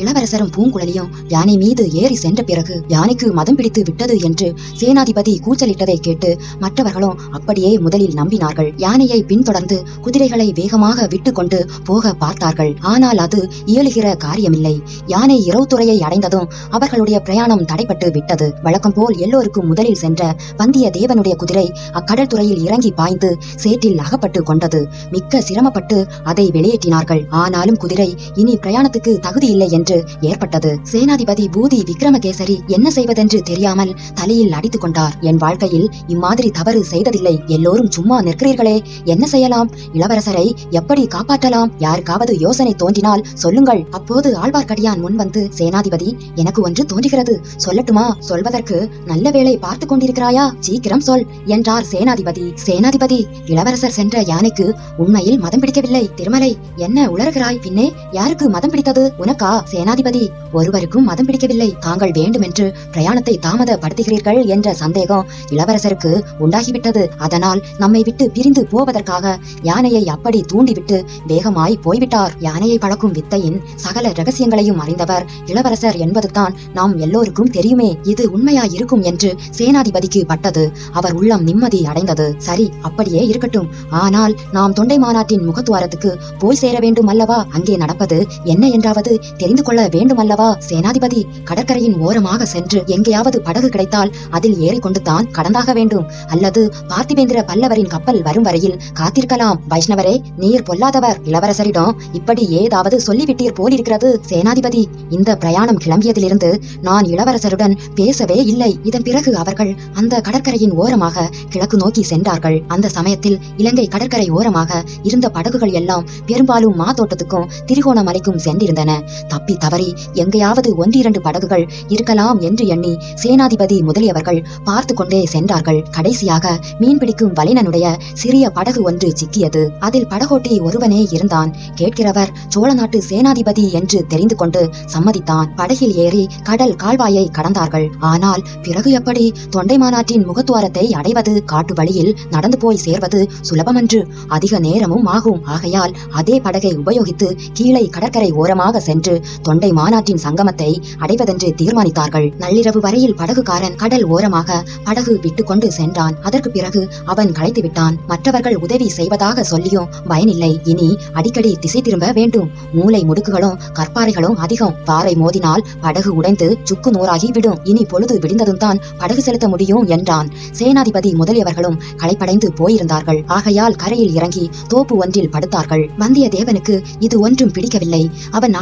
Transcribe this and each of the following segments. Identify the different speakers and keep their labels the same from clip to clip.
Speaker 1: இளவரசரும் பூங்குழலியும் யானை மீது ஏறி சென்ற பிறகு யானைக்கு மதம் பிடித்து விட்டது என்று சேனாதிபதி கூச்சலிட்டதை கேட்டு மற்றவர்களும் அப்படியே முதலில் நம்பினார்கள். யானையை பின்தொடர்ந்து குதிரைகளை வேகமாக விட்டு கொண்டு போக பார்த்தார்கள். ஆனால் அது இயலுகிற காரியமில்லை. யானை இரவுத்துறையை அடைந்ததும் அவர்களுடைய பிரயாணம் தடைப்பட்டு விட்டது. வழக்கம் போல் எல்லோருக்கும் முதலில் சென்ற வந்தியத்தேவனுடைய குதிரை அக்கடல் துறையில் இறங்கி பாய்ந்து சேற்றில் அகப்பட்டு கொண்டது. மிக்க சிரமப்பட்டு அதை வெளியேற்றினார்கள். ஆனாலும் குதிரை இனி பிரயாணத்துக்கு தகுதியில்லை என்று ஏற்பட்டது. சேனாதிபதி பூதி விக்ரமகேசரி என்ன செய்வதென்று தெரியாமல் தலையில் அடித்துக் கொண்டார். என் வாழ்க்கையில் இம்மாதிரி தவறு செய்ததில்லை. எல்லோரும் சும்மா நிற்கிறீர்களே. என்ன செய்யலாம்? இளவரசரை எப்படி காப்பாற்றலாம்? யாருக்காவது யோசனை தோன்றினால் சொல்லுங்கள். அப்போது ஆழ்வார்க்கடியான் முன் வந்து சேனாதிபதி எனக்கு ஒன்று தோன்றுகிறது. சொல்லட்டுமா? சொல்வதற்கு நல்ல வேளை பார்த்து கொண்டிருக்கிறாயா? சீக்கிரம் சொல் என்றார் சேனாதிபதி. சேனாதிபதி இளவரசர் சென்ற யானைக்கு உண்மையில் மதம் பிடிக்கவில்லை. திருமலை என்ன உளறுகிறாய்? பின்னே யாருக்கு மதம் பிடித்தது? உனக்கா? சேனாதிபதி ஒருவருக்கும் மதம் பிடிக்கவில்லை. தாங்கள் வேண்டுமென்று பிரயாணத்தை தாமதப்படுத்துகிறீர்கள் என்ற சந்தேகம் இளவரசருக்கு உண்டாகிவிட்டது. அதனால் நம்மை விட்டு பிரிந்து போவதற்காக யானையை அப்படி தூண்டிவிட்டு வேகமாய் போய்விட்டார். யானையை பழக்கும் வித்தையின் சகல ரகசியங்களையும் அறிந்தவர் இளவரசர் என்பதுதான் நாம் எல்லோருக்கும் தெரியுமே. இது உண்மையா இருக்கும் என்று சேனாதிபதிக்கு பட்டது. அவர் உள்ளம் நிம்மதி அடைந்தது. சரி அப்படியே இருக்கட்டும். ஆனால் நாம் தொண்டை மாநாட்டின் முகத்துவாரத்துக்கு போய் சேர வேண்டும் அல்லவா அங்கே நடப்பது என்ன என்றாவது தெரியும் தெரிந்து கொள்ள வேண்டுமல்லவா? சேனாதிபதி கடற்கரையின் ஓரமாக சென்று எங்கேயாவது படகு கிடைத்தால் அதில் ஏறிக்கொண்டு தான் கடந்தாக வேண்டும். அல்லது பார்த்திபேந்திர பல்லவரின் கப்பல் வரும் வரையில் காத்திருக்கலாம். வைஷ்ணவரே நீர் பொல்லாதவர் இளவரசரிடம் இப்படி ஏதாவது சொல்லிவிட்டீர் போலிருக்கிறது சேனாதிபதி. இந்த பிரயாணம் கிளம்பியதிலிருந்து நான் இளவரசருடன் பேசவே இல்லை. இதன் பிறகு அவர்கள் அந்த கடற்கரையின் ஓரமாக கிழக்கு நோக்கி சென்றார்கள். அந்த சமயத்தில் இலங்கை கடற்கரை ஓரமாக இருந்த படகுகள் எல்லாம் பெரும்பாலும் மாதோட்டத்துக்கும் திரிகோணமலைக்கும் சென்றிருந்தன. தப்பி தவறி எங்கேயாவது ஒன்றிரண்டு படகுகள் இருக்கலாம் என்று எண்ணி சேனாதிபதி முதலியவர்கள் பார்த்து கொண்டே சென்றார்கள். கடைசியாக மீன்பிடிக்கும் வலைனனுடைய சிறிய படகு ஒன்று சிக்கியது. அதில் படகோட்டி ஒருவனே இருந்தான். கேட்கிறவர் சோழ நாட்டு சேனாதிபதி என்று தெரிந்து கொண்டு சம்மதித்தான். படகில் ஏறி கடல் கால்வாயை கடந்தார்கள். ஆனால் பிறகு எப்படி தொண்டை மாநாட்டின் முகத்துவாரத்தை அடைவது காட்டு வழியில் நடந்து போய் சேர்வது சுலபமன்று. அதிக நேரமும் ஆகும். ஆகையால் அதே படகை உபயோகித்து கீழே கடற்கரை ஓரமாக சென்று தொண்டை மாநாட்டின் சங்கமத்தை அடைவதென்று தீர்மானித்தார்கள். நள்ளிரவு வரையில் படகுக்காரன் கடல் ஓரமாக படகு விட்டுக்கொண்டு சென்றான். அதற்கு பிறகு அவன் களைத்து விட்டான். மற்றவர்கள் உதவி செய்வதாக சொல்லியும் பயனில்லை. இனி அடிக்கடி திசை திரும்ப வேண்டும். மூளை முடுக்குகளும் கற்பாறைகளும் அதிகம். பாறை மோதினால் படகு உடைந்து சுக்கு நூறாகி விடும். இனி பொழுது விடிந்ததும் தான் படகு செலுத்த முடியும் என்றான். சேனாதிபதி முதலியவர்களும் களைப்படைந்து போயிருந்தார்கள். ஆகையால் கரையில் இறங்கி தோப்பு ஒன்றில் படுத்தார்கள். வந்தியத்தேவனுக்கு இது ஒன்றும் பிடிக்கவில்லை. அவன்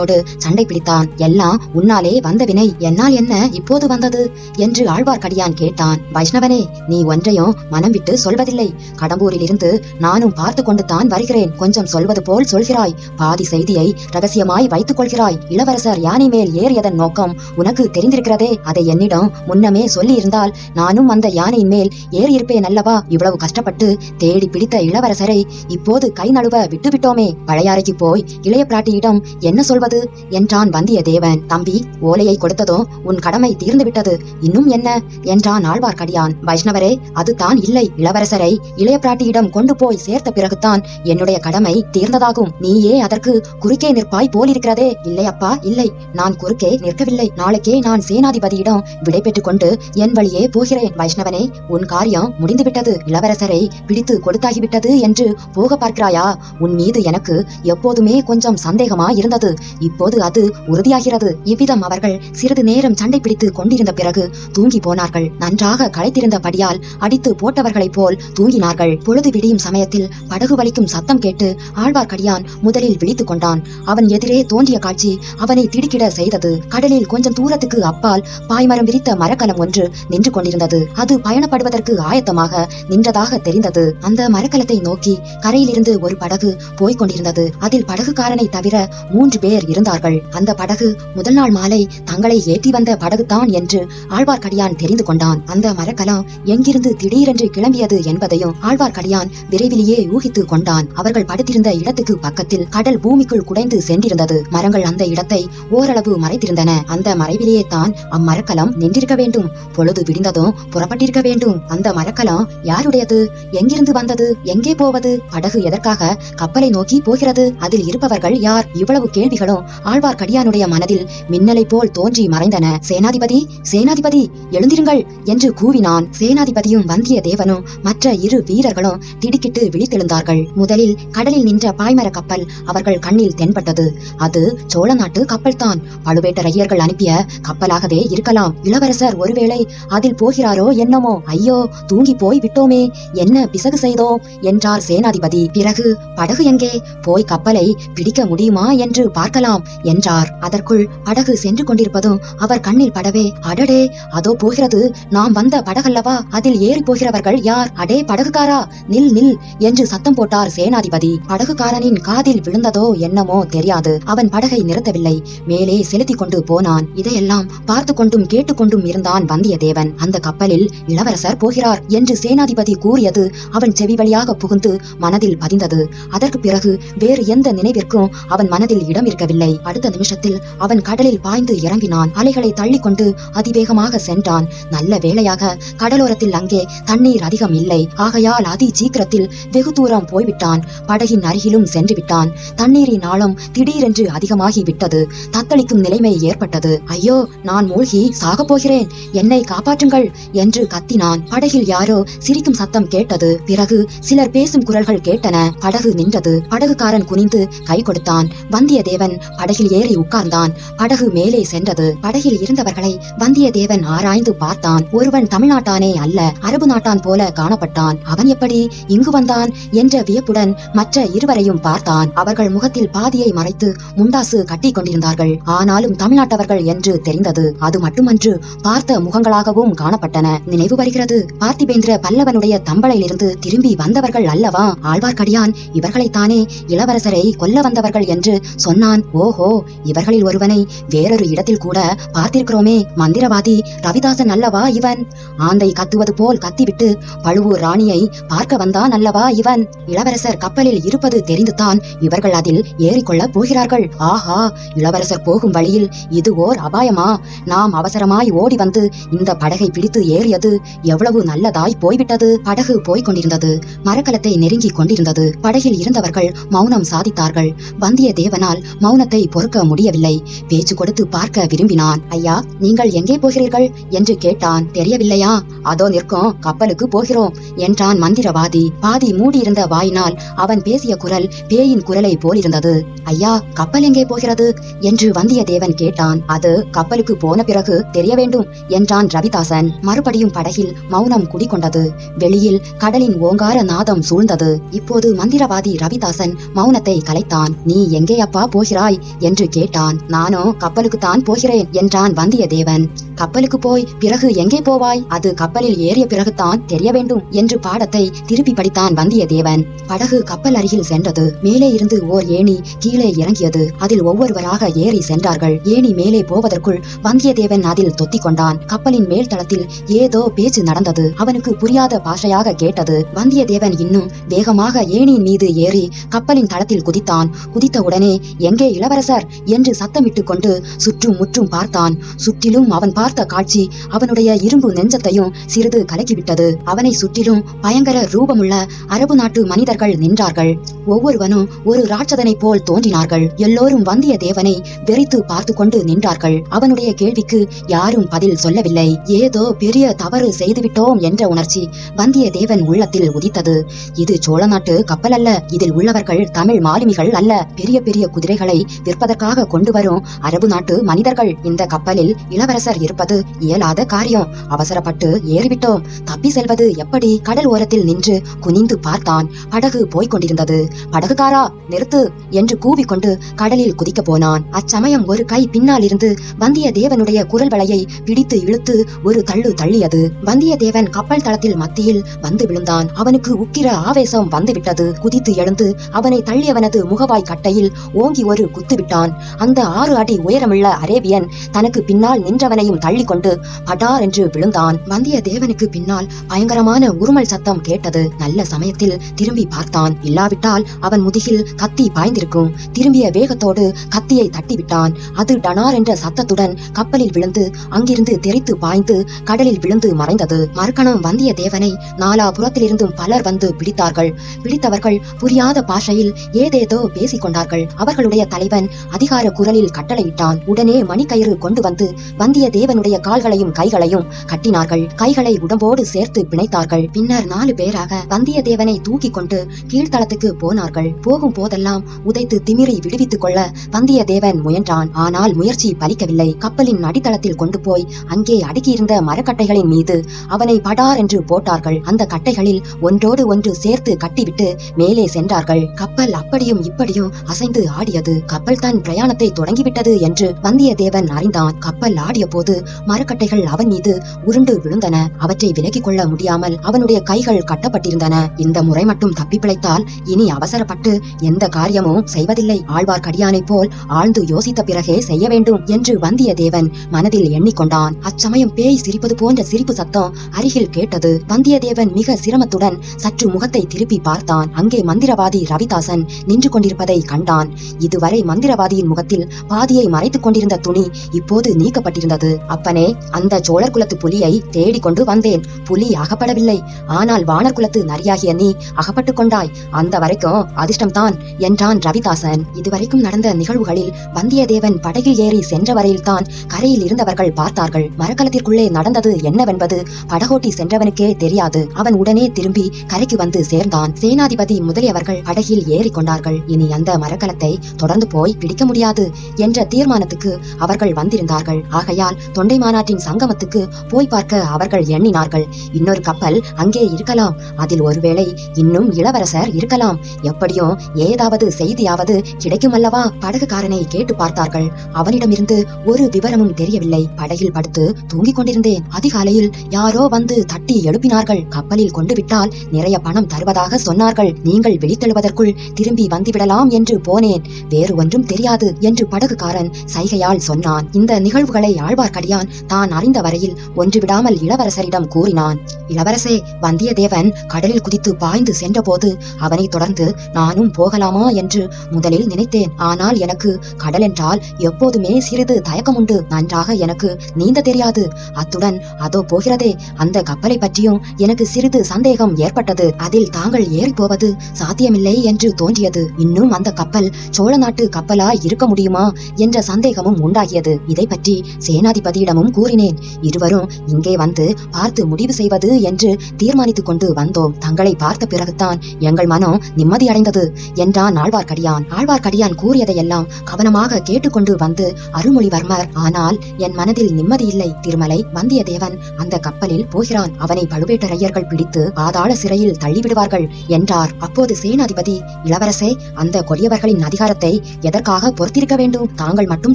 Speaker 1: ஆழ்வார்க்கடியானோடு சண்டை பிடித்தான். எல்லாம் உன்னாலே வந்த வினை என்னால் என்ன? இப்போது வந்தது? என்று ஆழ்வார்க்கடியான் கேட்டான். வைஷ்ணவனே நீ ஒன்றையும் மனம் விட்டு சொல்வதில்லை. கடம்பூரிலிருந்து நானும் பார்த்து கொண்டு தான் வருகிறேன். கொஞ்சம் சொல்வது போல் சொல்கிறாய். பாதி செய்தியை ரகசியமாய் வைத்துக் கொள்கிறாய். இளவரசர் யானை மேல் ஏறியதன் நோக்கம் உனக்கு தெரிந்திருக்கிறதே. அதை என்னிடம் முன்னமே சொல்லி இருந்தால் நானும் அந்த யானையின் மேல் ஏறியிருப்பேன் அல்லவா? இவ்வளவு கஷ்டப்பட்டு தேடி பிடித்த இளவரசரை இப்போது கை நழுவ விட்டுவிட்டோமே. பழையாறைக்கு போய் இளைய பிராட்டியிடம் என்ன சொல்வது? என்றான் வந்தியத்தேவன். தம்பி ஓலையை கொடுத்ததும் உன் கடமை தீர்ந்து விட்டது இன்னும் என்ன? என்றான் ஆழ்வார்க்கடியான். வைஷ்ணவரே அது தான் இல்லை. இளவரசரை இளைய பிராட்டியிடம் கொண்டு போய் சேர்த்த பிறகுதான் என்னுடைய கடமை தீர்ந்ததாகும். நீயே அதற்கு குறுக்கே நிற்பாய் போலிருக்கிறதே. இல்லையப்பா இல்லை. நான் குறுக்கே நிற்கவில்லை. நாளைக்கே நான் சேனாதிபதியிடம் விடை பெற்றுக் கொண்டு என் வழியே போகிறேன். வைஷ்ணவனே உன் காரியம் முடிந்துவிட்டது. இளவரசரை பிடித்து கொடுத்தாகிவிட்டது என்று போக பார்க்கிறாயா? உன் மீது எனக்கு எப்போதுமே கொஞ்சம் சந்தேகமா இருந்தது இப்போது அது உறுதியாகிறது. இவ்விதம் அவர்கள் சிறிது நேரம் சண்டை பிடித்து கொண்டிருந்த பிறகு தூங்கி போனார்கள். நன்றாக களைத்திருந்தபடியால் அடித்து போட்டவர்களைப் போல் தூங்கினார்கள். பொழுது விடியும் சமயத்தில் படகு வலிக்கும் சத்தம் கேட்டு ஆழ்வார்க்கடியான் முதலில் விழித்துக் கொண்டான். அவன் எதிரே தோன்றிய காட்சி அவனை திடுக்கிட செய்தது. கடலில் கொஞ்சம் தூரத்துக்கு அப்பால் பாய்மரம் விரித்த மரக்கலம் ஒன்று நின்று கொண்டிருந்தது. அது பயணப்படுவதற்கு ஆயத்தமாக நின்றதாக தெரிந்தது. அந்த மரக்கலத்தை நோக்கி கரையிலிருந்து ஒரு படகு போய்க் கொண்டிருந்தது. அதில் படகுக்காரனை தவிர மூன்று பேர் இருந்தார்கள். அந்த படகு முதல் நாள் மாலை தங்களை ஏற்றி வந்த படகுதான் என்று ஆழ்வார்க்கடியான் தெரிந்து கொண்டான். அந்த மரக்கலம் எங்கிருந்து திடீரென்று கிளம்பியது என்பதையும் ஆழ்வார்க்கடியான் விரைவிலேயே ஊகித்துக் கொண்டான். அவர்கள் படுத்திருந்த இடத்துக்கு பக்கத்தில் கடல் பூமிக்குள் குடைந்து சென்றிருந்தது. மரங்கள் அந்த இடத்தை ஓரளவு மறைத்திருந்தன. அந்த மறைவிலேயே தான் அம்மரக்கலம் நின்றிருக்க வேண்டும். பொழுது விடிந்ததும் புறப்பட்டிருக்க வேண்டும். அந்த மரக்கலம் யாருடையது? எங்கிருந்து வந்தது? எங்கே போவது? படகு எதற்காக கப்பலை நோக்கி போகிறது? அதில் இருப்பவர்கள் யார்? இவ்வளவு கேள்விகளும் வார்த்தைகளும் ஆழ்வார்க்கடியானுடைய மனதில் மின்னலை போல் தோன்றி மறைந்தன. சேனாதிபதி சேனாதிபதி எழுந்திருங்கள் என்று கூவினான். சேனாதிபதியும் வந்தியத்தேவனும் மற்ற இரு வீரர்களும் திடுக்கிட்டு விழித்தெழுந்தார்கள். முதலில் கடலில் நின்ற பாய்மர கப்பல் அவர்கள் கண்ணில் தென்பட்டது. அது சோழ நாட்டு கப்பல்தான். பழுவேட்டரையர்கள் அனுப்பிய கப்பலாகவே இருக்கலாம். இளவரசர் ஒருவேளை அதில் போகிறாரோ என்னமோ? ஐயோ தூங்கி போய் விட்டோமே. என்ன பிசகு செய்தோம்? என்றார் சேனாதிபதி. பிறகு படகு எங்கே? போய் கப்பலை பிடிக்க முடியுமா? என்று பார்க்க போகலாம் என்றார். அதற்குள் படகு சென்று கொண்டிருப்பதும் அவர் கண்ணில் படவே அடடே அதோ போகிறது. நாம் வந்த படகல்லவா? அதில் ஏறி போகிறவர்கள் யார்? அடே படகுக்காரா? நில் நில் என்று சத்தம் போட்டார் சேனாதிபதி. படகுக்காரனின் காதில் விழுந்ததோ என்னமோ தெரியாது. அவன் படகை நிறுத்தவில்லை. மேலே செலுத்திக் கொண்டு போனான். இதையெல்லாம் பார்த்து கொண்டும் கேட்டுக்கொண்டும் இருந்தான் வந்தியத்தேவன். அந்த கப்பலில் இளவரசர் போகிறார் என்று சேனாதிபதி கூறியது அவன் செவி வழியாக புகுந்து மனதில் பதிந்தது. அதற்கு பிறகு வேறு எந்த நினைவிற்கும் அவன் மனதில் இடம் இருக்கவில்லை அடுத்த நிமிஷத்தில் அவன் கடலில் பாய்ந்து இறங்கினான். அலைகளை தள்ளிக்கொண்டு அதிவேகமாக சென்றான். நல்ல வேளையாக கடலோரத்தில் அங்கே தண்ணீர் அதிகம் இல்லை. ஆகையால் அதி சீக்கிரத்தில் வெகு தூரம் போய்விட்டான். படகின் அருகிலும் சென்று விட்டான். தண்ணீரின் ஆழம் திடீரென்று அதிகமாகி விட்டது. தத்தளிக்கும் நிலைமை ஏற்பட்டது. ஐயோ நான் மூழ்கி சாகப் போகிறேன். என்னை காப்பாற்றுங்கள் என்று கத்தினான். படகில் யாரோ சிரிக்கும் சத்தம் கேட்டது. பிறகு சிலர் பேசும் குரல்கள் கேட்டன. படகு நின்றது. படகுக்காரன் குனிந்து கை கொடுத்தான். வந்தியத்தேவன் படகில் ஏறி உட்கார்ந்தான். படகு மேலே சென்றது. படகில் இருந்தவர்களை வந்தியத்தேவன் ஆராய்ந்து பார்த்தான். ஒருவன் தமிழ்நாட்டானே அல்ல அரபு நாட்டான் போல காணப்பட்டான். அவன் எப்படி இங்கு வந்தான் என்ற வியப்புடன் மற்ற இருவரையும் பார்த்தான். அவர்கள் முகத்தில் பாதியை மறைத்து முண்டாசு கட்டி கொண்டிருந்தார்கள். ஆனாலும் தமிழ்நாட்டவர்கள் என்று தெரிந்தது. அது மட்டுமன்று பார்த்த முகங்களாகவும் காணப்பட்டன. நினைவு வருகிறது பார்த்திபேந்திர பல்லவனுடைய தம்பளையிலிருந்து திரும்பி வந்தவர்கள் அல்லவா? ஆழ்வார்க்கடியான் இவர்களைத்தானே இளவரசரை கொல்ல வந்தவர்கள் என்று சொன்னான். ஓஹோ இவர்களில் ஒருவனை வேறொரு இடத்தில் கூட பார்த்திருக்கிறோமே மந்திரவாதி ரவிதாசன் அல்லவா இவன்? ஆந்தை கத்துவது போல் கத்திவிட்டு பழுவூர் ராணியை பார்க்க வந்தான் அல்லவா இவன்? இளவரசர் கப்பலில் இருப்பது தெரிந்துதான் இவர்கள் அதில் ஏறிக்கொள்ள போகிறார்கள். ஆஹா இளவரசர் போகும் வழியில் இது ஓர் அபாயமா? நாம் அவசரமாய் ஓடி வந்து இந்த படகை பிடித்து ஏறியது எவ்வளவு நல்லதாய் போய்விட்டது. படகு போய்க் கொண்டிருந்தது மரக்கலத்தை நெருங்கிக் கொண்டிருந்தது. படகில் இருந்தவர்கள் மௌனம் சாதித்தார்கள். வந்தியத்தேவனால் மௌனத்தை பொறுக்க முடியவில்லை. பேச்சு கொடுத்து பார்க்க விரும்பினான். ஐயா நீங்கள் எங்கே போகிறீர்கள்? என்று கேட்டான். தெரியவில்லையா? அதோ நிற்கும். கப்பலுக்கு போகிறோம் என்றான் மந்திரவாதி. பாதி மூடியிருந்த வாயினால் அவன் பேசிய குரல் பேயின் குரலை போலிருந்தது. ஐயா கப்பல் எங்கே போகிறது? என்று வந்தியத்தேவன் கேட்டான். அது கப்பலுக்கு போன பிறகு தெரிய வேண்டும் என்றான் ரவிதாசன். மறுபடியும் படகில் மௌனம் குடிகொண்டது. வெளியில் கடலின் ஓங்கார நாதம் சூழ்ந்தது. இப்போது மந்திரவாதி ரவிதாசன் மௌனத்தை கலைத்தான். நீ எங்கே அப்பா போகிறாய்? போகிறாய்? என்று கேட்டான். நானோ கப்பலுக்குத்தான் போகிறேன் என்றான் வந்தியத்தேவன். கப்பலுக்கு போய் பிறகு எங்கே போவாய்? அது கப்பலில் ஏறிய பிறகுதான் தெரிய வேண்டும் என்று பாடத்தை திருப்பி படித்தான் வந்தியத்தேவன். படகு கப்பல் அருகில் சென்றது. மேலே இருந்து ஓர் ஏணி கீழே இறங்கியது. அதில் ஒவ்வொருவராக ஏறி சென்றார்கள். ஏணி மேலே போவதற்குள் வந்தியத்தேவன் அதில் தொத்திக் கொண்டான். கப்பலின் மேல் தளத்தில் ஏதோ பேச்சு நடந்தது. அவனுக்கு புரியாத பாஷையாக கேட்டது. வந்தியத்தேவன் இன்னும் வேகமாக ஏணியின் மீது ஏறி கப்பலின் தளத்தில் குதித்தான். குதித்த உடனே எங்கே இளவரசர் என்று சத்தமிட்டு கொண்டு சுற்றும் முற்றும் பார்த்தான். சுற்றிலும் அவன் பார்த்த காட்சி அவனுடைய இரும்பு நெஞ்சத்தையும் சிறிது கலக்கிவிட்டது. அவனை சுற்றிலும் பயங்கர ரூபமுள்ள அரபு நாட்டு மனிதர்கள் நின்றார்கள். ஒவ்வொருவனும் ஒரு ராட்சதனை போல் தோன்றினார்கள். எல்லோரும் வந்தியத்தேவனை வெறித்து பார்த்து கொண்டு நின்றார்கள். அவனுடைய கேள்விக்கு யாரும் பதில் சொல்லவில்லை. ஏதோ பெரிய தவறு செய்துவிட்டோம் என்ற உணர்ச்சி வந்தியத்தேவன் உள்ளத்தில் உதித்தது. இது சோழ நாட்டு கப்பல் அல்ல. இதில் உள்ளவர்கள் தமிழ் மாலுமிகள் அல்ல. பெரிய பெரிய குதிரைகளை விற்பதற்காக கொண்டு வரும். அரபு நாட்டு மனிதர்கள் இந்த கப்பலில் இளவரசர் இருப்பது இயலாத காரியம். அவசரப்பட்டு ஏறிவிட்டோம். தப்பி செல்வது எப்படி? கடல் ஓரத்தில் நின்று குனிந்து பார்த்தான். படகு போய்கொண்டிருந்தது படகுக்காரா நிறுத்து என்று கூவிக்கொண்டு கடலில் குதிக்க போனான். அச்சமயம் ஒரு கை பின்னால் இருந்து வந்தியத்தேவனுடைய குரல் வளையை பிடித்து இழுத்து ஒரு தள்ளு தள்ளியது. வந்தியத்தேவன் கப்பல் தளத்தில் மத்தியில் வந்து விழுந்தான். அவனுக்கு உக்கிர ஆவேசம் வந்துவிட்டது. குதித்து எழுந்து அவனை தள்ளியவனது முகவாய் கட்டையில் ஓங்கி ஒரு குத்துவிட்டான். அந்த ஆறு அடி உயரமுள்ள அரேபியன் தனக்கு பின்னால் நின்றவனையும் தள்ளி தள்ளிக்கொண்டு படார் என்று விழுந்தான். வந்தியத்தேவனுக்கு பின்னால் பயங்கரமான உருமல் சத்தம் கேட்டது. நல்ல சமயத்தில் திரும்பி பார்த்தான். இல்லாவிட்டால் அவன் முதுகில் கத்தி பாய்ந்திருக்கும். திரும்பிய வேகத்தோடு கத்தியை தட்டிவிட்டான். அது டனார் என்ற சத்தத்துடன் கப்பலில் விழுந்து அங்கிருந்து தெரித்து பாய்ந்து கடலில் விழுந்து மறைந்தது. மறுக்கணம் வந்தியத்தேவனை நாலா புறத்திலிருந்தும் பலர் வந்து பிடித்தார்கள். பிடித்தவர்கள் புரியாத பாஷையில் ஏதேதோ பேசிக் கொண்டார்கள் அவர்களுடைய தலைவன் அதிகார குரலில் கட்டளையிட்டான். உடனே மணிக்கயிறு கொண்டு வந்து வந்தியத்தேவனுடைய கால்களையும் கைகளையும் கட்டினார்கள். கைகளை உடம்போடு சேர்த்து பிணைத்தார்கள். பின்னர் நாலு பேராக வந்தியத்தேவனை தூக்கி கொண்டு கீழ்த்தளத்துக்கு போனார்கள். போகும் போதெல்லாம் உதைத்து திமிரை விடுவித்துக் கொள்ள வந்தியத்தேவன் முயன்றான். ஆனால் முயற்சி பலிக்கவில்லை. கப்பலின் அடித்தளத்தில் கொண்டு போய் அங்கே அடுக்கியிருந்த மரக்கட்டைகளின் மீது அவனை படார் என்று போட்டார்கள். அந்த கட்டைகளில் ஒன்றோடு ஒன்று சேர்த்து கட்டிவிட்டு மேலே சென்றார்கள். கப்பல் அப்படியும் இப்படியும் அசைந்து ஆடியது. கப்பல் தன் பிரயாணத்தை தொடங்கிவிட்டது என்று வந்தியத்தேவன் அறிந்தான். கப்பல் ஆடிய போது மரக்கட்டைகள் அவன் மீது உருண்டு விழுந்தன. அவற்றை விலக்கிக் கொள்ள முடியாமல் அவனுடைய கைகள் கட்டப்பட்டிருந்தன. இந்த முறை மட்டும் தப்பி பிழைத்தால் இனி அவசரப்பட்டு எந்த காரியமும் செய்வதில்லை. ஆழ்வார்க்கடியானை போல் ஆழ்ந்து யோசித்த பிறகே செய்ய வேண்டும் என்று வந்தியத்தேவன் மனதில் எண்ணிக்கொண்டான். அச்சமயம் பேய் சிரிப்பது போன்ற சிரிப்பு சத்தம் அருகில் கேட்டது. வந்தியத்தேவன் மிக சிரமத்துடன் சற்று முகத்தை திருப்பி பார்த்தான். அங்கே மந்திரவாதி ரவிதாசன் நின்று கொண்டிருப்பதை கண்டான். இதுவரை மந்திரவாதியின் முகத்தில் பாதியை மறைத்துக் கொண்டிருந்த துணி இப்போது நீக்கப்பட்டிருந்தது. அப்பனே அந்த சோழர் குலத்து புலியை தேடிக் கொண்டு வந்தேன். புலி அகப்படவில்லை. ஆனால் வானர் குலத்து நரியாகிய நீ அகப்பட்டுக் கொண்டாய். அந்த வரைக்கும் அதிர்ஷ்டம்தான் என்றான் ரவிதாசன். இதுவரைக்கும் நடந்த நிகழ்வுகளில் வந்தியத்தேவன் படகில் ஏறி சென்ற வரையில்தான் கரையில் இருந்தவர்கள் பார்த்தார்கள். மரக்கலத்திற்குள்ளே நடந்தது என்னவென்பது படகோட்டி சென்றவனுக்கே தெரியாது. அவன் உடனே திரும்பி கரைக்கு வந்து சேர்ந்தான். சேனாதிபதி முதலியவர்கள் படகில் ஏறிக்கொண்டார்கள் இனி அந்த மரக்கலத்தை தொடர்ந்து போய் பிடிக்க முடியாது என்ற தீர்மானத்துக்கு அவர்கள் வந்திருந்தார்கள். ஆகையால் தொண்டை மாநாட்டின் சங்கமத்துக்கு போய் பார்க்க அவர்கள் எண்ணினார்கள். இன்னொரு கப்பல் அங்கே இருக்கலாம். அதில் ஒருவேளை இன்னும் இளவரசர் இருக்கலாம். எப்படியும் ஏதாவது செய்தியாவது கிடைக்கும் அல்லவா படகுக்காரனை கேட்டு பார்த்தார்கள். அவனிடமிருந்து ஒரு விவரமும் தெரியவில்லை. படகில் படுத்து தூங்கிக் கொண்டிருந்தேன். அதிகாலையில் யாரோ வந்து தட்டி எழுப்பினார்கள். கப்பலில் கொண்டு விட்டால் நிறைய பணம் தருவதாக சொன்னார்கள். நீங்கள் விழித்தெழுவதற்குள் திரும்பி வந்துவிடலாம் என்று போனேன். வேறு வேறு ஒன்றும் தெரியாது என்று படகுக்காரன் சைகையால் சொன்னான். இந்த நிகழ்வுகளை ஆழ்வார்க்கடியான் தான் அறிந்த வரையில் ஒன்று விடாமல் இளவரசரிடம் கூறினான். இளவரசே வந்தியத்தேவன் கடலில் குதித்து பாய்ந்து சென்றபோது அவனை தொடர்ந்து நானும் போகலாமா என்று முதலில் நினைத்தேன். ஆனால் எனக்கு கடல் என்றால் எப்போதுமே சிறிது தயக்கமுண்டு நன்றாக எனக்கு நீந்த தெரியாது. அத்துடன் அதோ போகிறதே அந்த கப்பலை பற்றியும் எனக்கு சிறிது சந்தேகம் ஏற்பட்டது. அதில் தாங்கள் ஏறி போவது சாத்தியமில்லை என்று தோன்றியது. இன்னும் அந்த கப்பல் சோழ நாட்டு கப்பலா இருக்க முடியுமா என்ற சந்தேகமும் உண்டாகியது. இதை பற்றி சேனாதிபதியிடமும் கூறினேன். இருவரும் இங்கே வந்து பார்த்து முடிவு செய்வது என்று தீர்மானித்துக் கொண்டு வந்தோம். தங்களை பார்த்த பிறகுதான் எங்கள் மனம் நிம்மதியடைந்தது என்றான் ஆழ்வார்க்கடியான் ஆழ்வார்க்கடியான் கூறியதையெல்லாம் கவனமாக கேட்டுக்கொண்டு வந்து அருள்மொழிவர்மர் ஆனால் என் மனதில் நிம்மதி இல்லை திருமலை வந்தியத்தேவன் அந்த கப்பலில் போகிறான். அவனை பழுவேட்டரையர்கள் பிடித்து பாதாள சிறையில் தள்ளிவிடுவார்கள் என்றார். அப்போது சேனாதிபதி இளவரசே அந்த கொடியவர்களின் அதிகாரத்தை எதற்காக பொறுத்திருக்க வேண்டும்? தாங்கள் மட்டும்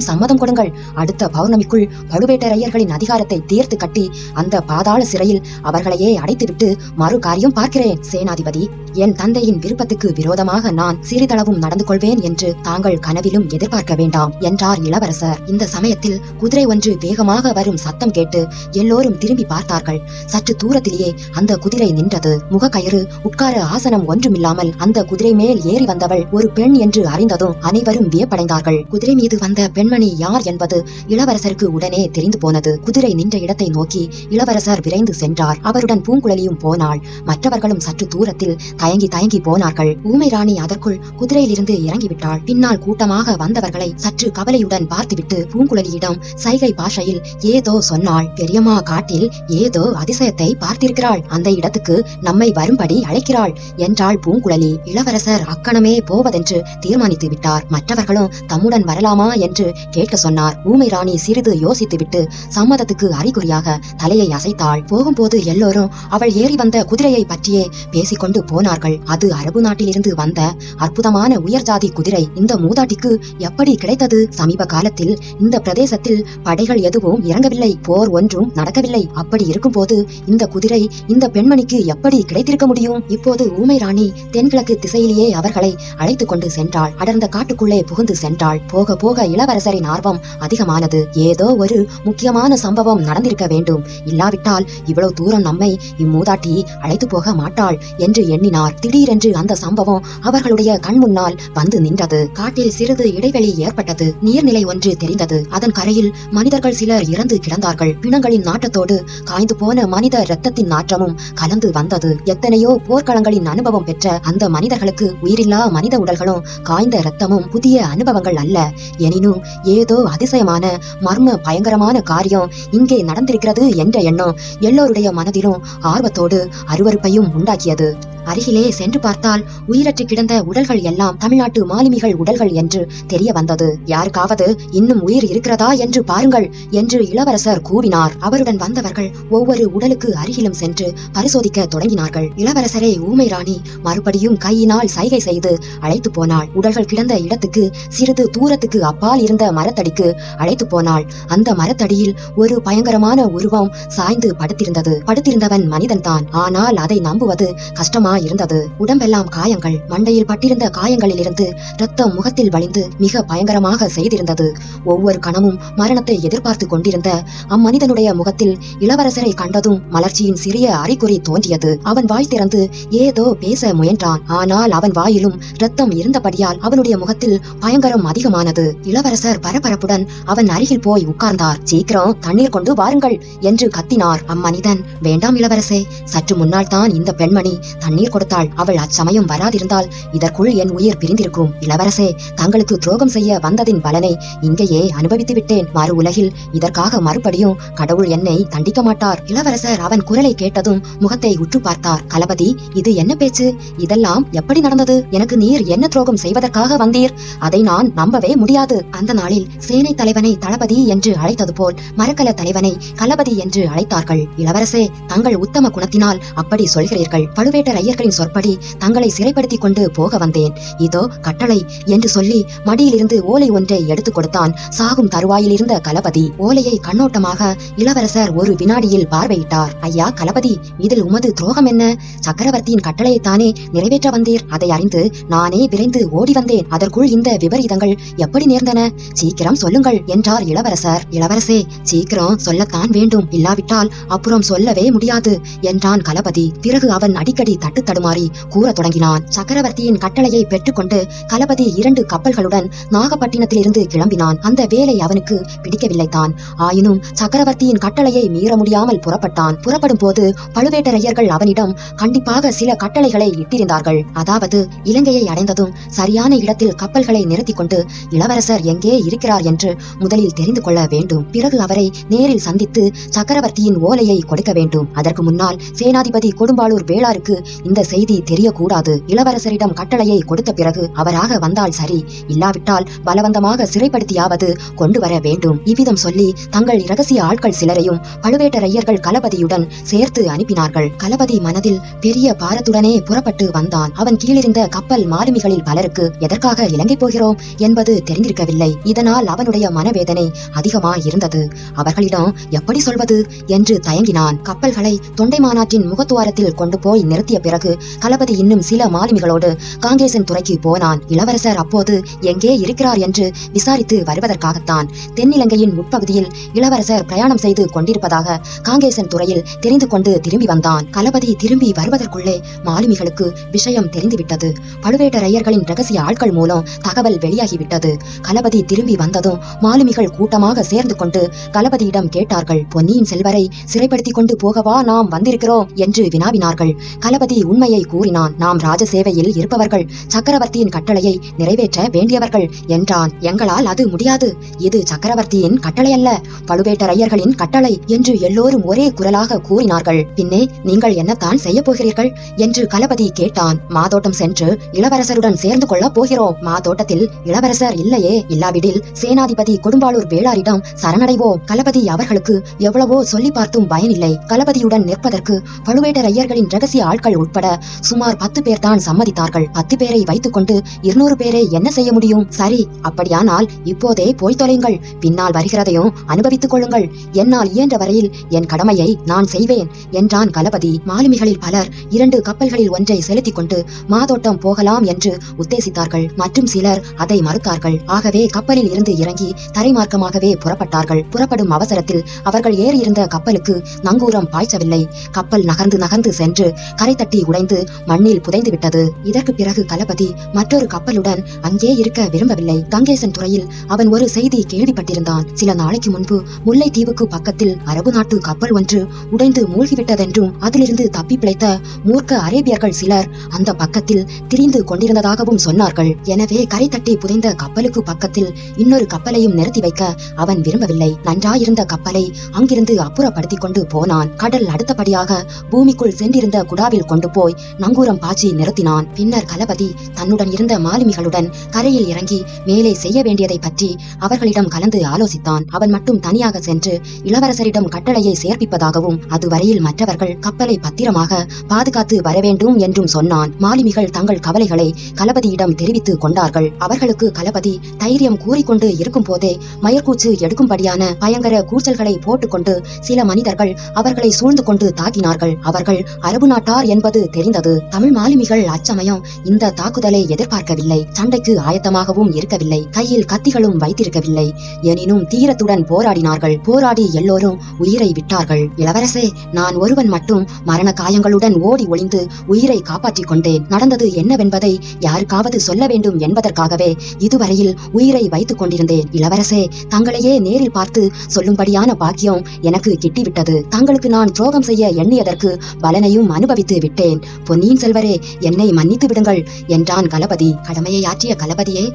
Speaker 1: சம்மதம் கொடுங்கள். அடுத்த பௌர்ணமிக்குள் பழுவேட்டரையர்களின் அதிகாரத்தை தீர்த்து கட்டி அந்த பாதாள சிறையில் அவர்களையே அடைத்துவிட்டு மறு காரியம் பார்க்கிறேன் சேனாதிபதி. என் தந்தையின் விருப்பத்துக்கு விரோதமாக நான் சிறிதளவும் நடந்து கொள்வேன் என்று தாங்கள் கனவிலும் எதிர்பார்க்க வேண்டாம் என்றார் இளவரசர். இந்த சமயத்தில் குதிரை ஒன்று வேகமாக வரும் சத்தம் கேட்டு எல்லோரும் திரும்பி பார்த்தார்கள். சற்று தூரத்திலேயே அந்த குதிரை நின்றது. முகக்கயிறு உட்கார ஆசனம் ஒன்றுமில்லாமல் அந்த குதிரை மேல் ஏறி வந்தவள் ஒரு பெண் என்று அறிந்ததும் அனைவரும் வியப்படைந்தார்கள். குதிரை மீது வந்த பெண்மணி யார் என்பது இளவரசருக்கு உடனே தெரிந்து போனது. குதிரை நின்ற இடத்தை நோக்கி இளவரசர் விரைந்து சென்றார். அவருடன் பூங்குழலியும் போனாள். மற்றவர்களும் சற்று தூரத்தில் தயங்கி தயங்கி போனார்கள். ஊமை ராணி அதற்குள் குதிரையிலிருந்து இறங்கிவிட்டாள். பின்னால் கூட்டமாக வந்தவர்களை சற்று கவலையுடன் பார்த்துவிட்டு பூங்குழலியிடம் சைகை பாஷையில் ஏதோ சொன்னாள். பெரியம்மா காட்டில் ஏதோ அதிசயத்தை பார்த்திருக்கிறாள். அந்த இடத்துக்கு நம்மை வரும்படி அழைக்கிறாள் என்றாள் பூங்குழலி. இளவரசர் அக்கணமே போவதென்று தீர்மானித்து விட்டார். மற்றவர்களும் தம்முடன் வரலாமா என்று கேட்க சொன்னார். ஊமை ராணி சிறிது யோசித்துவிட்டு சம்மதத்துக்கு அறிகுறியாக தலையை அசைத்தாள். போகும்போது எல்லோரும் அவள் ஏறி வந்த குதிரையை பற்றியே பேசிக்கொண்டு போனார்கள். அது அரபு நாட்டிலிருந்து வந்த அற்புதமான உயர்ஜாதி குதிரை. இந்த மூதாட்டிக்கு எப்படி கிடைத்தது? சமீப காலத்தில் இந்த பிரதேசத்தில் படைகள் எதுவும் இறங்கவில்லை போர் ஒன்றும் நடக்கவில்லை. அப்படி இருக்கும்போது இந்த குதிரை இந்த பெண்மணிக்கு எப்படி கிடைத்திருக்க முடியும்? இப்போது ஊமை ராணி தென்கிழக்கு திசையிலேயே அவர்களை அழைத்துக் கொண்டு சென்றாள். அடர்ந்த காட்டுக்குள்ளே புகுந்து சென்றாள். போக போக இளவரசரின் ஆர்வம் அதிகமானது. ஏதோ ஒரு முக்கியமான சம்பவம் நடந்திருக்க வேண்டும். இல்லாவிட்டால் இவ்வளவு தூரம் நம்மை இம்மூதாட்டி அழைத்து போக மாட்டாள் என்று எண்ணினார். திடீரென்று அந்த சம்பவம் அவர்களுடைய கண் முன்னால் வந்து நின்றது. காட்டில் சிறிது இடைவெளி ஏற்பட்டது. நீர்நிலை ஒன்று தெரிந்தது. அதன் கரையில் மனிதர்கள் சிலர் இறந்து கிடந்தார்கள். பிணங்களின் நாட்டத்தோடு காய்ந்து போன மனித இரத்தத்தின் நாற்றமும் கலந்து வந்தது. எத்தனையோ போர்க்களங்களின் அனுபவம் பெற்ற அந்த மனிதர்களுக்கு உயிரில்லா மனித உடல்களும் காய்ந்த இரத்தமும் புதிய அனுபவங்கள் அல்ல. எனினும் ஏதோ அதிசயமான மர்ம பயங்கரமான காரியம் இங்கே நடந்திருக்கிறது என்ற எண்ணம் எல்லோருடைய மனதிலும் ஆர்வத்தோடு அருவறுப்பையும் உண்டாக்கியது. அருகிலே சென்று பார்த்தால் உயிரற்று கிடந்த உடல்கள் எல்லாம் தமிழ்நாட்டு மாலுமிகள் உடல்கள் என்று தெரிய வந்தது. யாருக்காவது இன்னும் உயிர் இருக்கிறதா என்று பாருங்கள் என்று இளவரசர் கூவினார். அவருடன் வந்தவர்கள் ஒவ்வொரு உடலுக்கு அருகிலும் சென்று பரிசோதிக்க தொடங்கினார்கள். இளவரசரை ஊமை ராணி மறுபடியும் கையினால் சைகை செய்து அழைத்து போனாள். உடல்கள் கிடந்த இடத்துக்கு சிறிது தூரத்துக்கு அப்பால் இருந்த மரத்தடிக்கு அழைத்து போனாள். அந்த மரத்தடியில் ஒரு பயங்கரமான உருவம் சாய்ந்து படுத்திருந்தது. படுத்திருந்தவன் மனிதன்தான். ஆனால் அதை நம்புவது கஷ்டமா இருந்தது உடம்பெல்லாம் காயங்கள். மண்டையில் பட்டிருந்த காயங்களிலிருந்து ரத்தம் முகத்தில் வழிந்து மிக பயங்கரமாக செய்திருந்தது. ஒவ்வொரு கணமும் மரணத்தை எதிர்பார்த்து கொண்டிருந்த அம்மனிதனுடைய முகத்தில் இளவரசரை கண்டதும் மலர்ச்சியின் சிறிய அறிகுறி தோன்றியது. அவன் வாய் திறந்து ஏதோ பேச முயன்றான். ஆனால் அவன் வாயிலும் ரத்தம் இருந்தபடியால் அவனுடைய முகத்தில் பயங்கரம் அதிகமானது. இளவரசர் பரபரப்புடன் அவன் அருகில் போய் உட்கார்ந்தார். சீக்கிரம் தண்ணீர் கொண்டு வாருங்கள் என்று கத்தினார் அம்மனிதன். வேண்டாம் இளவரசே சற்று முன்னால் தான் இந்த பெண்மணி தண்ணீர் கொடுத்தாள். அவள் அச்சமயம் வராதிருந்தால் இதற்குள் என் உயிர் பிரிந்திருக்கும். இளவரசே தங்களுக்கு துரோகம் செய்ய வந்ததின் பலனை இங்கேயே அனுபவித்து விட்டேன். மறு உலகில் இதற்காக மறுபடியும் கடவுள் என்னை தண்டிக்க மாட்டார். இளவரசர் அவன் குரலை கேட்டதும் முகத்தை உற்று பார்த்தார். களபதி இது என்ன பேச்சு? இதெல்லாம் எப்படி நடந்தது? எனக்கு நீர் என்ன துரோகம் செய்வதற்காக வந்தீர்? அதை நான் நம்பவே முடியாது. அந்த நாளில் சேனை தலைவனை தளபதி என்று அழைத்தது போல் மரக்கல தலைவனை களபதி என்று அழைத்தார்கள். இளவரசே தங்கள் உத்தம குணத்தினால் அப்படி சொல்கிறீர்கள். பழுவேட்டர் ஐயர்களின் சொற்படி தங்களை சிறைப்படுத்திக் கொண்டு போக வந்தேன். இதோ கட்டளை என்று சொல்லி மடியிலிருந்து ஓலை ஒன்றை எடுத்துக் கொடுத்தான் சாகும் தருவாயில் இருந்த களபதி ஓலையை கண்ணோட்டமாக இளவரசர் ஒரு வினாடியில் பார்வையிட்டார். ஐயா களபதி இதில் உமது துரோகம் என்ன? சக்கரவர்த்தியின் கட்டளையைத்தானே நிறைவேற்ற வந்தீர். அதை அறிந்து நானே விரைந்து ஓடி வந்தேன். அதற்குள் இந்த விபரீதங்கள் எப்படி நேர்ந்தன? சீக்கிரம் சொல்லுங்கள் என்றார் இளவரசர். இளவரசே சீக்கிரம் சொல்லத்தான் வேண்டும். இல்லாவிட்டால் அப்புறம் சொல்லவே முடியாது என்றான் கலபதி. பிறகு அவன் அடிக்கடி தட்டு தடுமாறி கூற தொடங்கினான். சக்கரவர்த்தியின் கட்டளையை பெற்றுக்கொண்டு கலபதி இரண்டு கப்பல்களுடன் நாகப்பட்டினத்திலிருந்து கிளம்பினான். அந்த வேலை அவனுக்கு பிடிக்கவில்லைதான். ஆயினும் சக்கரவர்த்தியின் கட்டளையை மீற முடியாமல் புறப்பட்டான். புறப்படும் போது பழுவேட்டரையர்கள் அவனிடம் கண்டிப்பாக சில கட்டளைகளை இட்டிருந்தார்கள். அதாவது இலங்கையை அடைந்ததும் சரியான இடத்தில் கப்பல்களை நிறுத்திக் கொண்டு இளவரசர் எங்கே இருக்கிறார் என்று முதலில் தெரிந்து கொள்ள வேண்டும். பிறகு அவரை நேரில் சந்தித்து சக்கரவர்த்தியின் ஓலையை கொடுக்க வேண்டும். அதற்கு முன்னால் சேனாதிபதி கொடும்பாளூர் வேளாருக்கு இந்த செய்தி தெரியக்கூடாது. இளவரசரிடம் கட்டளையை கொடுத்த பிறகு அவராக வந்தால் சரி. இல்லாவிட்டால் பலவந்தமாக சிறைப்படுத்தியாவது கொண்டு வர வேண்டும். இவ்விதம் சொல்லி தங்கள் இரகசிய ஆட்கள் சிலரையும் பழுவேட்டரையர்கள் கலபதியுடன் சேர்த்து அனுப்பினார்கள். கலபதி மனதில் பெரிய பாரத்துடனே புறப்பட்டு வந்தான். அவன் கீழிருந்த கப்பல் மாலுமிகளில் பலருக்கு எதற்காக இலங்கை போகிறோம் என்பது தெரிந்திருக்கவில்லை. இதனால் அவனுடைய மனவேதனை அதிகமாய் இருந்தது அவர்களிடம் எப்படி சொல்வது? என்று தயங்கினான். கப்பல்களை தொண்டை மாநாட்டின் முகத்துவாரத்தில் கொண்டு போய் நிறுத்திய பிறகு களபதி இன்னும் சில மாலுமிகளோடு காங்கேசன் துறைக்கு போனான். இளவரசர் அப்போது எங்கே இருக்கிறார்? என்று விசாரித்து வருவதற்காகத்தான். தென்னிலங்கையின் உட்பகுதியில் இளவரசர் பிரயாணம் செய்து கொண்டிருப்பதாக காங்கேசன் துறையில் தெரிந்து கொண்டு திரும்பி வந்தான். களபதி திரும்பி வருவதற்குள்ளே மாலுமிகளுக்கு விஷயம் தெரிந்துவிட்டது. பழுவேட்டரையர்களின் ரகசிய ஆட்கள் மூலம் தகவல் வெளியாகிவிட்டது. கலபதி திரும்பி வந்ததும் மாலுமிகள் கூட்டமாக சேர்ந்து கொண்டு கலபதியிடம் கேட்டார்கள் பொன்னியின் செல்வரை சிறைப்படுத்திக் கொண்டு போகவா நாம் வந்திருக்கிறோம்? என்று வினாவினார்கள். கலபதி உண்மையை கூறினான் நாம் ராஜசேவையில் இருப்பவர்கள் சக்கரவர்த்தியின் கட்டளையை நிறைவேற்ற வேண்டியவர்கள் என்றான். எங்களால் அது முடியாது. இது சக்கரவர்த்தியின் கட்டளை அல்ல பழுவேட்டரையர்களின் கட்டளை என்று எல்லோரும் ஒரே குரலாக கூறினார்கள். பின்னே நீங்கள் என்னத்தான் செய்ய போகிறீர்கள்? என்று கலபதி கேட்டான். மாதோட்டம் சென்று இளவரசருடன் சேர்ந்து கொள்ளப் போகிறோம். தோட்டத்தில் இளவரசர் இல்லையே. இல்லாவிடில் சேனாதிபதி கொடும்பாளூர் வேளாரிடம் சரணடைவோம். களபதி அவர்களுக்கு எவ்வளவோ சொல்லி பார்த்தும் பயனில்லை. களபதியுடன் நிற்பதற்கு பழுவேட்டரையர்களின் ரகசிய ஆட்கள் உட்பட சுமார் பத்து பேர் தான் சம்மதித்தார்கள். பத்து பேரை வைத்துக் கொண்டு இருநூறு பேரை என்ன செய்ய முடியும்? சரி அப்படியானால் இப்போதே போய் தொலைங்கள் பின்னால் வருகிறதையும் அனுபவித்துக் கொள்ளுங்கள். என்னால் இயன்ற வரையில் என் கடமையை நான் செய்வேன் என்றான் களபதி மாலுமிகளில் பலர் இரண்டு கப்பல்களில் ஒன்றை செலுத்திக் கொண்டு மாதோட்டம் போகலாம் என்று உத்தேசித்தார்கள். மற்றும் சிலர் அதை மறுத்தார்கள். ஆகவே கப்பலில் இருந்து இறங்கி தரைமார்க்கமாகவே புறப்பட்டார்கள். புறப்படும் அவசரத்தில் அவர்கள் ஏறியிருந்த கப்பலுக்கு நங்கூரம் பாய்ச்சவில்லை. கப்பல் நகர்ந்து நகர்ந்து சென்று கரை தட்டி உடைந்து மண்ணில் புதைந்து விட்டது இதற்கு பிறகு களபதி மற்றொரு கப்பலுடன் அங்கே இருக்க விரும்பவில்லை. கங்கேசன் துறையில் அவன் ஒரு செய்தி கேள்விப்பட்டிருந்தான். சில நாளைக்கு முன்பு முல்லைத்தீவுக்கு பக்கத்தில் அரபு நாட்டு கப்பல் ஒன்று உடைந்து மூழ்கிவிட்டதென்றும் அதிலிருந்து தப்பி பிழைத்த மூர்க்க அரேபியர்கள் சிலர் அந்த பக்கத்தில் திரிந்து கொண்டிருந்ததாகவும் சொன்னார்கள். எனவே கரை தட்டி புதைந்த கப்பலுக்கு பக்கத்தில் இன்னொரு கப்பலையும் நிறுத்தி வைக்க அவன் விரும்பவில்லை. நன்றாயிருந்த கப்பலை அங்கிருந்து அப்புறப்படுத்திக் கொண்டு போனான். கடல் அடுத்தபடியாக பூமிக்குள் சென்றிருந்த குடாவில் கொண்டு போய் நங்கூரம் பாய்ச்சி நிறுத்தினான். பின்னர் கலபதி தன்னுடன் இருந்த மாலுமிகளுடன் கரையில் இறங்கி மேலே செய்ய வேண்டியதை பற்றி அவர்களிடம் கலந்து ஆலோசித்தான். அவன் மட்டும் தனியாக சென்று இளவரசரிடம் கட்டளையை சேர்ப்பிப்பதாகவும் அதுவரையில் மற்றவர்கள் கப்பலை பத்திரமாக பாதுகாத்து வரவேண்டும் என்றும் சொன்னான். மாலுமிகள் தங்கள் கவலைகளை களபதியிடம் தெரிவித்துக் கொண்டிருந்தார்கள் அவர்களுக்கு களபதி தைரியம் கூறிக்கொண்டு இருக்கும் போதே மயற்கூச்சு எடுக்கும்படியான பயங்கர கூச்சல்களை போட்டுக்கொண்டு சில மனிதர்கள் அவர்களை சூழ்ந்து கொண்டு தாக்கினார்கள். அவர்கள் அரபு நாட்டார் என்பது தெரிந்தது. தமிழ் மாலுமிகள் அச்சமயம் இந்த தாக்குதலை எதிர்பார்க்கவில்லை. சண்டைக்கு ஆயத்தமாகவும் இருக்கவில்லை. கையில் கத்திகளும் வைத்திருக்கவில்லை. எனினும் தீரத்துடன் போராடினார்கள். போராடி எல்லோரும் உயிரை விட்டார்கள். இளவரசே நான் ஒருவன் மட்டும் மரண காயங்களுடன் ஓடி ஒளிந்து உயிரை காப்பாற்றிக் கொண்டேன். நடந்தது என்னவென்பதை யாருக்காவது சொல்ல வேண்டும் என்பதற்காகவே இதுவரையில் உயிரை வைத்துக் கொண்டிருந்தேன் இளவரசே. தங்களையே நேரில் பார்த்து சொல்லும்படியான பாக்கியம் எனக்கு கிட்டிவிட்டது. தங்களுக்கு நான் துரோகம் செய்ய எண்ணியதற்கு பலனையும் அனுபவித்து விட்டேன். பொன்னியின் செல்வரே என்னை மன்னித்து விடுங்கள் என்றான் கலபதி. கடமையை ஆற்றிய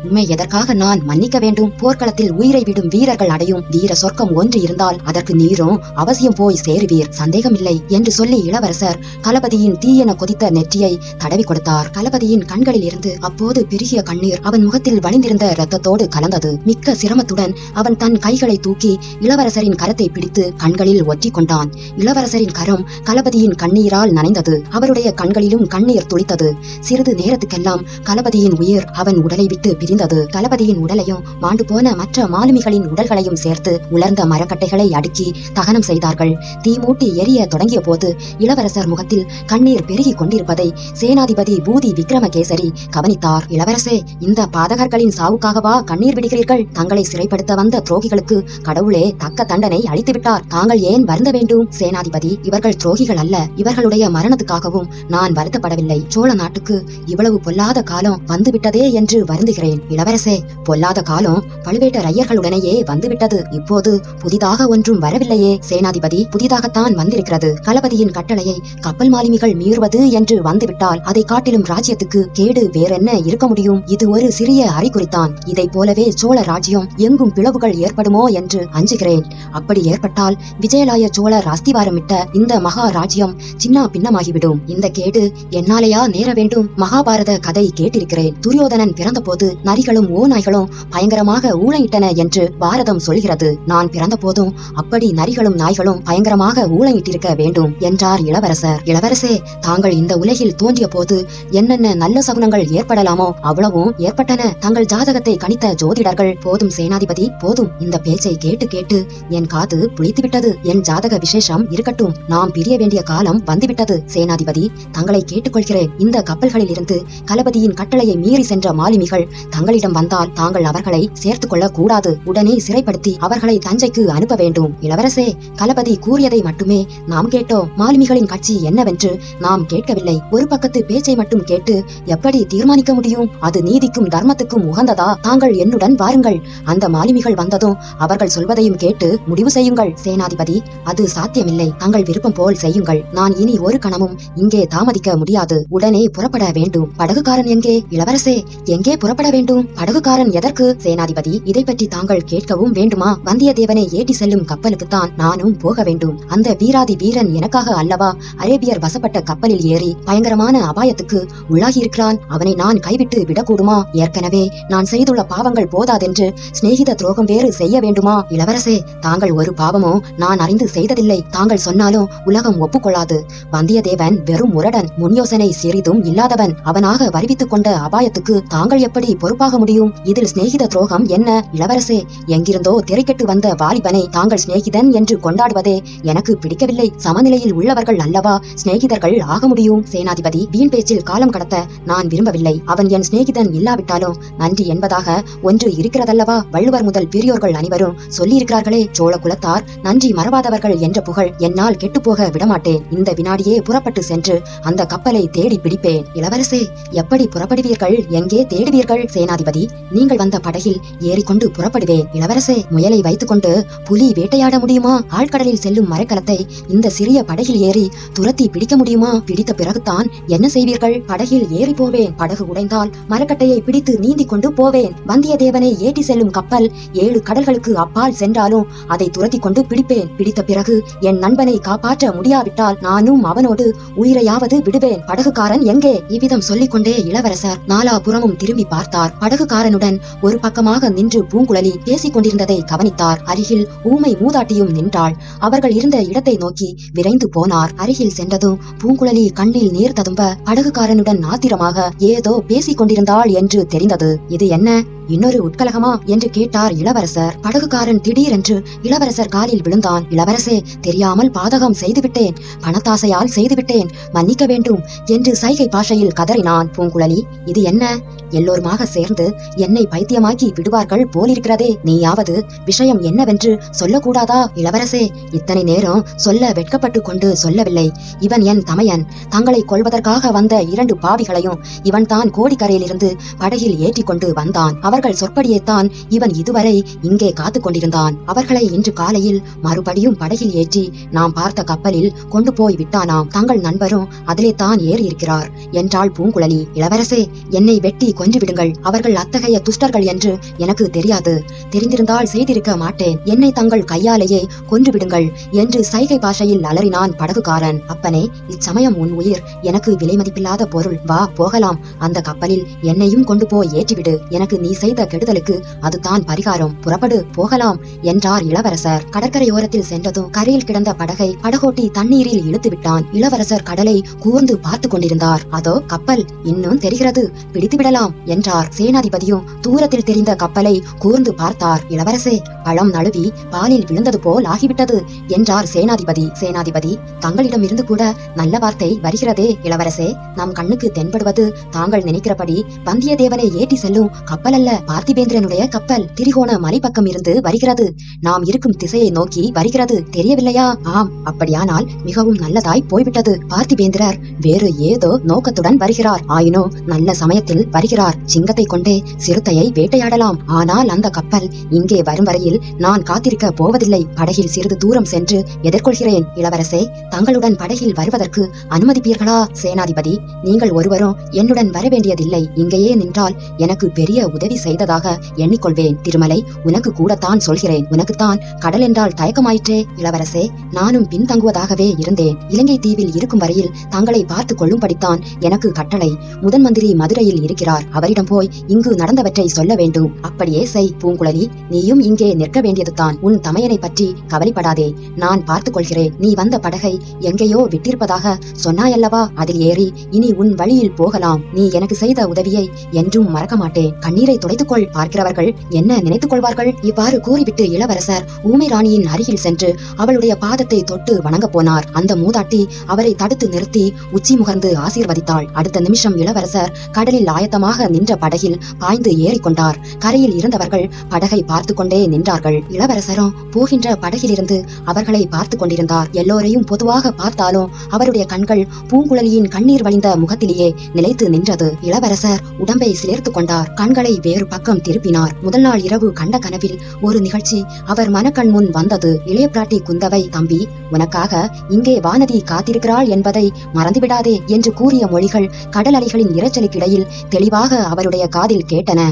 Speaker 1: உண்மை எதற்காக நான் மன்னிக்க வேண்டும்? போர்க்களத்தில் உயிரை விடும் வீரர்கள் அடையும் வீர சொர்க்கம் ஒன்று இருந்தால் அதற்கு நீரும் அவசியம் போய் சேருவீர் சந்தேகமில்லை என்று சொல்லி இளவரசர் கலபதியின் தீயென கொதித்த நெற்றியை தடவி கொடுத்தார். கலபதியின் கண்களில் இருந்து அப்போது பெருகிய கண்ணீர் கண்ணீர் அவன் முகத்தில் வழிந்திருந்த ரத்தத்தோடு கலந்தது. மிக்க சிரமத்துடன் அவன் தன் கைகளை தூக்கி இளவரசரின் கரத்தை பிடித்து கண்களில் ஒற்றி கொண்டான். இளவரசரின் கரம் களபதியின் கண்ணீரால் நனைந்தது. அவருடைய கண்களிலும் கண்ணீர் துளித்தது சிறிது நேரத்துக்கெல்லாம் களபதியின் உயிர் அவன் உடலை விட்டு பிரிந்தது. களபதியின் உடலையும் மாண்டு போன மற்ற மாலுமிகளின் உடல்களையும் சேர்த்து உலர்ந்த மரக்கட்டைகளை அடுக்கி தகனம் செய்தார்கள். தீ மூட்டி எரிய தொடங்கிய போது இளவரசர் முகத்தில் கண்ணீர் பெருகிக் கொண்டிருப்பதை சேனாதிபதி பூதி விக்ரமகேசரி கவனித்தார். இளவரசே இந்த பாதகர்களின் சாவுக்காகவா கண்ணீர் விடுகிறீர்கள்? தங்களை சிறைப்படுத்த வந்த துரோகிகளுக்கு கடவுளே தக்க தண்டனை அளித்து விட்டார் தாங்கள் ஏன் வருந்த வேண்டும்? சேனாதிபதி இவர்கள் துரோகிகள் அல்ல. இவர்களுடைய மரணத்துக்காகவும் நான் வருத்தப்படவில்லை. சோழ நாட்டுக்கு இவ்வளவு பொல்லாத காலம் வந்துவிட்டதே என்று வருந்துகிறேன். இளவரசே பொல்லாத காலம் பழுவேட்டரையர்களுடனேயே வந்துவிட்டது. இப்போது புதிதாக ஒன்றும் வரவில்லையே. சேனாதிபதி புதிதாகத்தான் வந்திருக்கிறது. களபதியின் கட்டளையை கப்பல் மாலுமிகள் மீறுவது என்று வந்துவிட்டால் அதை காட்டிலும் ராஜ்யத்துக்கு கேடு வேறென்ன இருக்க முடியும்? இது ஒரு சிறிய அறிகுறித்தான் இதைப் போலவே சோழ ராஜ்யம் எங்கும் பிளவுகள் ஏற்படுமோ என்று அஞ்சுகிறேன். அப்படி ஏற்பட்டால் விஜயலாய சோழர் அஸ்திவாரமிட்ட இந்த மகா ராஜ்யம் சின்னா பின்னமாகிவிடும். இந்த கேடு என்னாலேயா நேர வேண்டும்? மகாபாரத கதை கேட்டிருக்கிறேன். துரியோதனன் பிறந்தபோது நரிகளும் ஓநாய்களும் பயங்கரமாக ஊழையிட்டன என்று பாரதம் சொல்கிறது. நான் பிறந்த போதும் அப்படி நரிகளும் நாய்களும் பயங்கரமாக ஊழையிட்டிருக்க வேண்டும் என்றார் இளவரசர். இளவரசே தாங்கள் இந்த உலகில் தோன்றிய போது என்னென்ன நல்ல சகுனங்கள் ஏற்படலாமோ அவ்வளவும் ஏற்பட்டன. தங்கள் ஜாதகத்தை கணித்த ஜோதிடர்கள் போதும் சேனாதிபதி போதும். இந்த பேச்சை கேட்டு கேட்டு என் காது புளித்துவிட்டது என் ஜாதக விசேஷம் இருக்கட்டும். நாம் பிரிய வேண்டிய காலம் வந்துவிட்டது சேனாதிபதி. தங்களை கேட்டுக்கொள்கிறேன். இந்த கப்பல்களில் இருந்து களபதியின் கட்டளையை மீறி சென்ற மாலுமிகள் தங்களிடம் வந்தால் தாங்கள் அவர்களை சேர்த்துக் கொள்ள கூடாது. உடனே சிறைப்படுத்தி அவர்களை தஞ்சைக்கு அனுப்ப வேண்டும். இளவரசே களபதி கூறியதை மட்டுமே நாம் கேட்டோம். மாலுமிகளின் கட்சி என்னவென்று நாம் கேட்கவில்லை. ஒரு பக்கத்து பேச்சை மட்டும் கேட்டு எப்படி தீர்மானிக்க முடியும்? அது நீதி நீதிக்கும் தர்மத்துக்கும் உகந்ததா? தாங்கள் என்னுடன் வாருங்கள். அந்த மாலுமிகள் வந்ததும் அவர்கள் சொல்வதையும் கேட்டு முடிவு செய்யுங்கள் சேனாதிபதி. அது சாத்தியமில்லை. தங்கள் விருப்பம் போல் செய்யுங்கள். நான் இனி ஒரு கணமும் இங்கே தாமதிக்க முடியாது. உடனே புறப்பட வேண்டும். படகுக்காரன் எங்கே? இளவரசே எங்கே புறப்பட வேண்டும்? படகுக்காரன் எதற்கு? சேனாதிபதி இதை பற்றி தாங்கள் கேட்கவும் வேண்டுமா? வந்தியத்தேவனை ஏற்றி செல்லும் கப்பலுக்குத்தான் நானும் போக வேண்டும். அந்த வீராதி வீரன் எனக்காக அல்லவா? அரேபியர் வசப்பட்ட கப்பலில் ஏறி பயங்கரமான அபாயத்துக்கு உள்ளாகியிருக்கிறான். அவனை நான் கைவிட்டு விடக்கூடுமா? ஏற்கனவே நான் செய்துள்ள பாவங்கள் போதாதென்று சிநேகித துரோகம் வேறு செய்ய வேண்டுமா? இளவரசே தாங்கள் ஒரு பாவமோ நான் அறிந்து செய்ததில்லை. தாங்கள் சொன்னாலும் உலகம் ஒப்புக்கொள்ளாது. வந்தியத்தேவன் வெறும் முரடன் முன் யோசனை சிறிதும் இல்லாதவன். அவனாக வருவித்துக் கொண்ட அபாயத்துக்கு தாங்கள் எப்படி பொறுப்பாக முடியும்? இதில் சிநேகித துரோகம் என்ன? இளவரசே எங்கிருந்தோ திரைக்கெட்டு வந்த வாலிபனை தாங்கள் சிநேகிதன் என்று கொண்டாடுவதே எனக்கு பிடிக்கவில்லை. சமநிலையில் உள்ளவர்கள் அல்லவா சிநேகிதர்கள் ஆக முடியும்? சேனாதிபதி வீண் பேச்சில் காலம் கடத்த நான் விரும்பவில்லை. அவன் என் சிநேகிதன் இல்லாவிட்டாலும் நன்றி என்பதாக ஒன்று இருக்கிறதல்லவா? வள்ளுவர் முதல் பெரியோர்கள் அனைவரும் சொல்லியிருக்கிறார்களே சோழ குலத்தார் நன்றி மறவாதவர்கள் என்ற புகழ் என்னால் கெட்டுப்போக விடமாட்டேன். இந்த வினாடியே புறப்பட்டு சென்று அந்த கப்பலை தேடி பிடிப்பேன். இளவரசே எப்படி புறப்படுவீர்கள்? எங்கே தேடுவீர்கள்? சேனாதிபதி நீங்கள் வந்த படகில் ஏறிக்கொண்டு புறப்படுவேன். இளவரசே முயலை வைத்துக்கொண்டு புலி வேட்டையாட முடியுமா? ஆழ்கடலில் செல்லும் மரக்கலத்தை இந்த சிறிய படகில் ஏறி துரத்தி பிடிக்க முடியுமா? பிடித்த பிறகுதான் என்ன செய்வீர்கள்? படகில் ஏறி போவேன். படகு உடைந்தால் மரக்கட்டையை பிடித்து நீந்தி கொண்டு போவேன். வந்தியத்தேவனை ஏற்றி செல்லும் கப்பல் ஏழு கடல்களுக்கு அப்பால் சென்றாலும் அதை துரத்தி கொண்டு பிடிப்பேன். பிடித்த பிறகு என் நண்பனை காப்பாற்ற முடியாவிட்டால் நானும் அவனோடு உயிரையாவது விடுவேன். படகுக்காரன் எங்கே? இவ்விதம் சொல்லிக்கொண்டே இளவரசர் நாலாபுறமும் திரும்பி பார்த்தார். படகுக்காரனுடன் ஒரு பக்கமாக நின்று பூங்குழலி பேசிக் கொண்டிருந்ததை கவனித்தார். அருகில் ஊமை மூதாட்டியும் நின்றாள். அவர்கள் இருந்த இடத்தை நோக்கி விரைந்து போனார். அருகில் சென்றதும் பூங்குழலி கண்ணில் நீர் ததும்ப படகுக்காரனுடன் ஆத்திரமாக ஏதோ பேசிக் கொண்டிருந்தாள் என்று தெரிந்தது. இது என்ன? இன்னொரு உட்கலகமா என்று கேட்டார் இளவரசர். படகுக்காரன் திடீரென்று இளவரசர் காலில் விழுந்தான். இளவரசே தெரியாமல் பாதகம் செய்துவிட்டேன். பணத்தாசையால் செய்துவிட்டேன். மன்னிக்க வேண்டும் என்று சைகை பாஷையில் கதறினான் பூங்குழலி. இது என்ன? எல்லோருமாக சேர்ந்து என்னை பைத்தியமாக்கி விடுவார்கள் போலிருக்கிறதே. நீயாவது விஷயம் என்னவென்று சொல்லக்கூடாதா? இளவரசே இத்தனை நேரம் சொல்ல வெட்கப்பட்டு கொண்டு சொல்லவில்லை. இவன் என் தமையன். தங்களை கொள்வதற்காக வந்த இரண்டு பாவிகளையும் இவன் தான் கோடிக்கரையிலிருந்து படகில் ஏற்றி கொண்டு வந்தான். அவர்கள் சொற்படியேத்தான் இவன் இதுவரை இங்கே காத்துக் கொண்டிருந்தான் அவர்களை இன்று காலையில் மறுபடியும் படகில் ஏற்றி நாம் பார்த்த கப்பலில் கொண்டு போய் விட்டானாம். தங்கள் நண்பரும் அதிலே தான் ஏறி இருக்கிறார் என்றாள் பூங்குழலி இளவரசே என்னை வெட்டி கொன்று விடுங்கள். அவர்கள் அத்தகைய துஷ்டர்கள் என்று எனக்கு தெரியாது. தெரிந்திருந்தால் செய்திருக்க மாட்டேன். என்னை தங்கள் கையாலேயே கொன்று விடுங்கள் என்று சைகை பாஷையில் அலறினான் படகுக்காரன். அப்பனே இச்சமயம் உன் உயிர். எனக்கு விலை மதிப்பில்லாத பொருள். வா போகலாம். அந்த கப்பலில் என்னையும் கொண்டு போய் ஏற்றிவிடு. எனக்கு நீ செய்த கெடுதலுக்கு அதுதான் பரிகாரம். புறப்படு போகலாம் என்றார் இளவரசர். கடற்கரையோரத்தில் சென்றதும் கரையில் கிடந்த படகை படகோட்டி தண்ணீரில் இழுத்து விட்டான் இளவரசர் கடலை கூர்ந்து பார்த்து கொண்டிருந்தார். அதோ கப்பல் இன்னும் தெரிகிறது. பிடித்து விடலாம் என்றார். சேனாதிபதியும் தூரத்தில் தெரிந்த கப்பலை கூர்ந்து பார்த்தார். இளவரசே பழம் நழுவி பாலில் விழுந்தது போல் ஆகிவிட்டது என்றார் சேனாதிபதி. சேனாதிபதி தங்களிடமிருந்து கூட நல்ல வார்த்தை வருகிறதே இளவரசே. நம் கண்ணுக்கு தென்படுவது தாங்கள் நினைக்கிறபடி வந்தியத்தேவனை ஏற்றி செல்லும் கப்பல் அல்ல பார்த்திபேந்திரனுடைய கப்பல் திரிகோண மலைப்பக்கம் இருந்து வருகிறது. நாம் இருக்கும் திசையை நோக்கி வருகிறது. தெரியவில்லையா? ஆம் அப்படியானால் மிகவும் நல்லதாய் போய்விட்டது. பார்த்திபேந்திரர் வேறு ஏதோ நோக்கத்துடன் வருகிறார். ஆயினும் நல்ல சமயத்தில் வருகிறார். சிங்கத்தை கொண்டே சிறுத்தையை வேட்டையாடலாம். ஆனால் அந்த கப்பல் இங்கே வரும் வரையில் நான் காத்திருக்க போவதில்லை. படகில் சிறிது தூரம் சென்று எதிர்கொள்கிறேன். இளவரசே தங்களுடன் படகில் வருவதற்கு அனுமதிப்பீர்களா? சேனாதிபதி நீங்கள் ஒருவரும் என்னுடன் வர வேண்டியதில்லை இங்கேயே நின்றால் எனக்கு பெரிய உதவி செய்ததாக எண்ணிக்கொள்வேன். திருமலை உனக்கு கூடத்தான் சொல்கிறேன். உனக்குத்தான் கடல் என்றால் தயக்கமாயிற்றே. இளவரசே நானும் பின்தங்குவதாகவே இருந்தேன். இலங்கை தீவில் இருக்கும் வரையில் தங்களை பார்த்து கொள்ளும்படித்தான் எனக்கு கட்டளை. முதன் மந்திரி மதுரையில் இருக்கிறார். அவரிடம் போய் இங்கு நடந்தவற்றை சொல்ல வேண்டும். அப்படியே செய் பூங்குழலி. நீயும் இங்கே நிற்க வேண்டியதுதான். உன் தமையனை பற்றி கவலைப்படாதே. நான் பார்த்துக் கொள்கிறேன். நீ வந்த படகை எங்கேயோ விட்டிருப்பதாக சொன்னாயல்லவா? அதில் ஏறி இனி உன் வழியில் போகலாம். நீ எனக்கு செய்த உதவியை என்றும் மறக்க மாட்டேன் கண்ணீரை துடைத்துக்கொள் பார்க்கிறவர்கள். என்ன நினைத்துக் கொள்வார்கள் இவ்வாறு கூறிவிட்டு இளவரசர் ஊமை ராணியின் அருகில் சென்று அவளுடைய பாதத்தை தொட்டு வணங்கப் போனார். அந்த மூதாட்டி அவரை தடுத்து நிறுத்தி உச்சி முகர்ந்து ஆசீர்வதித்தாள். அடுத்த நிமிஷம் இளவரசர் கடலில் ஆயத்தமாக நின்ற படகில் பாய்ந்து ஏறிக்கொண்டார் கரையில் இருந்தவர்கள் படகை பார்த்து கொண்டே நின்றார்கள். இளவரசரும் போகின்ற படகிலிருந்து அவர்களை பார்த்து கொண்டிருந்தார். எல்லோரையும் பொதுவாக பார்த்தாலும் அவருடைய கண்கள் பூங்குழலியின் கண்ணீர் வழிந்த முகத்திலேயே நிலைத்து நின்றது. இளவரசர் உடம்பை சிலிர்த்து கொண்டார். கண்களை வேறு வேறு பக்கம் திருப்பினார். முதல் நாள் இரவு கண்ட கனவில் ஒரு நிகழ்ச்சி அவர் மனக்கண் முன் வந்தது. இளைய பிராட்டி குந்தவை தம்பி உனக்காக இங்கே வானதி காத்திருக்கிறாள் என்பதை மறந்துவிடாதே என்று கூறிய மொழிகள் கடல் அலைகளின் இரைச்சலுக்கிடையில் தெளிவாக அவருடைய காதில் கேட்டன.